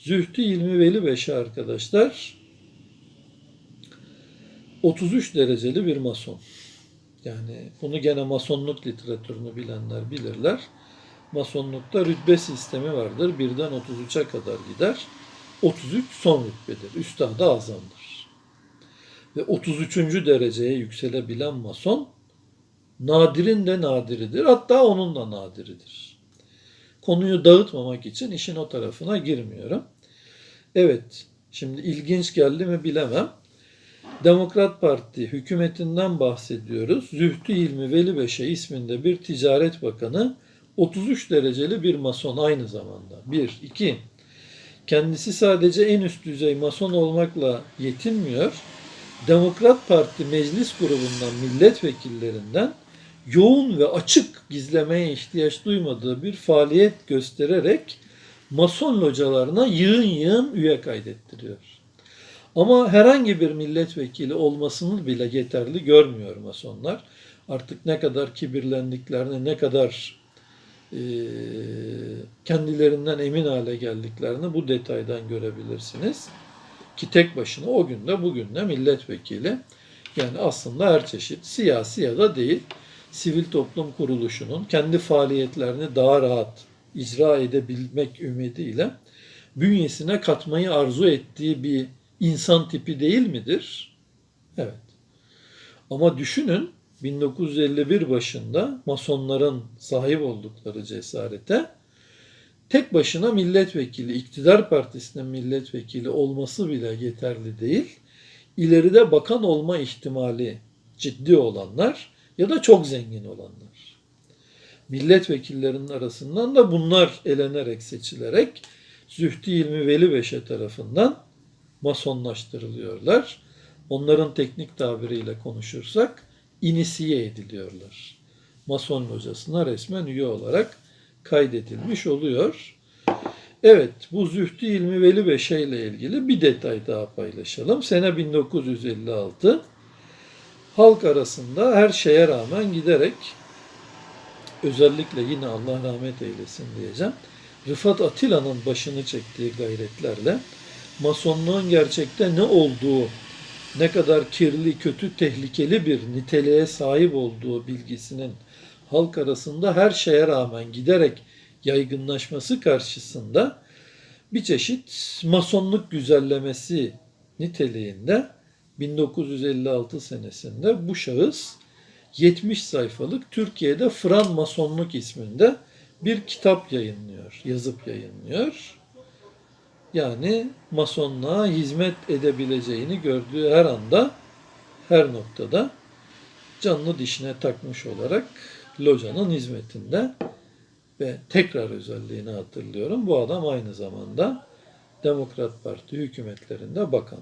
Zühtü İlmi Veli Beşi arkadaşlar 33 dereceli bir mason. Yani bunu gene masonluk literatürünü bilenler bilirler. Masonlukta rütbe sistemi vardır. Birden 33'e kadar gider. 33 son rütbedir. Üstad-ı azamdır. Ve 33. dereceye yükselebilen mason nadirin de nadiridir. Hatta onun da nadiridir. Konuyu dağıtmamak için işin o tarafına girmiyorum. Evet, şimdi ilginç geldi mi bilemem. Demokrat Parti hükümetinden bahsediyoruz. Zühtü İlmi Veli isminde bir ticaret bakanı 33 dereceli bir mason aynı zamanda. Bir, iki, kendisi sadece en üst düzey mason olmakla yetinmiyor. Demokrat Parti meclis grubundan milletvekillerinden yoğun ve açık gizlemeye ihtiyaç duymadığı bir faaliyet göstererek mason localarına yığın yığın üye kaydettiriyor. Ama herhangi bir milletvekili olmasını bile yeterli görmüyor masonlar. Artık ne kadar kibirlendiklerini, ne kadar e, kendilerinden emin hale geldiklerini bu detaydan görebilirsiniz. Ki tek başına o günde bugün de milletvekili yani aslında her çeşit siyasi ya da değil sivil toplum kuruluşunun kendi faaliyetlerini daha rahat icra edebilmek ümidiyle bünyesine katmayı arzu ettiği bir insan tipi değil midir? Evet. Ama düşünün 1951 başında masonların sahip oldukları cesarete tek başına milletvekili, iktidar partisinin milletvekili olması bile yeterli değil. İleride bakan olma ihtimali ciddi olanlar ya da çok zengin olanlar. Milletvekillerinin arasından da bunlar elenerek seçilerek Zühtü İlmi Veli Beşe tarafından masonlaştırılıyorlar. Onların teknik tabiriyle konuşursak inisiye ediliyorlar. Mason locasına resmen üye olarak kaydedilmiş oluyor. Evet, bu Zühtü İlmi Veli Beşe ile ilgili bir detay daha paylaşalım. Sene 1956 halk arasında her şeye rağmen giderek özellikle yine Allah rahmet eylesin diyeceğim. Rıfat Atilla'nın başını çektiği gayretlerle masonluğun gerçekte ne olduğu, ne kadar kirli, kötü, tehlikeli bir niteliğe sahip olduğu bilgisinin halk arasında her şeye rağmen giderek yaygınlaşması karşısında bir çeşit masonluk güzellemesi niteliğinde 1956 senesinde bu şahıs 70 sayfalık Türkiye'de Fran Masonluk isminde bir kitap yayınlıyor, yazıp yayınlıyor. Yani masonluğa hizmet edebileceğini gördüğü her anda, her noktada canlı dişine takmış olarak locanın hizmetinde ve tekrar özelliğini hatırlıyorum. Bu adam aynı zamanda Demokrat Parti hükümetlerinde bakan.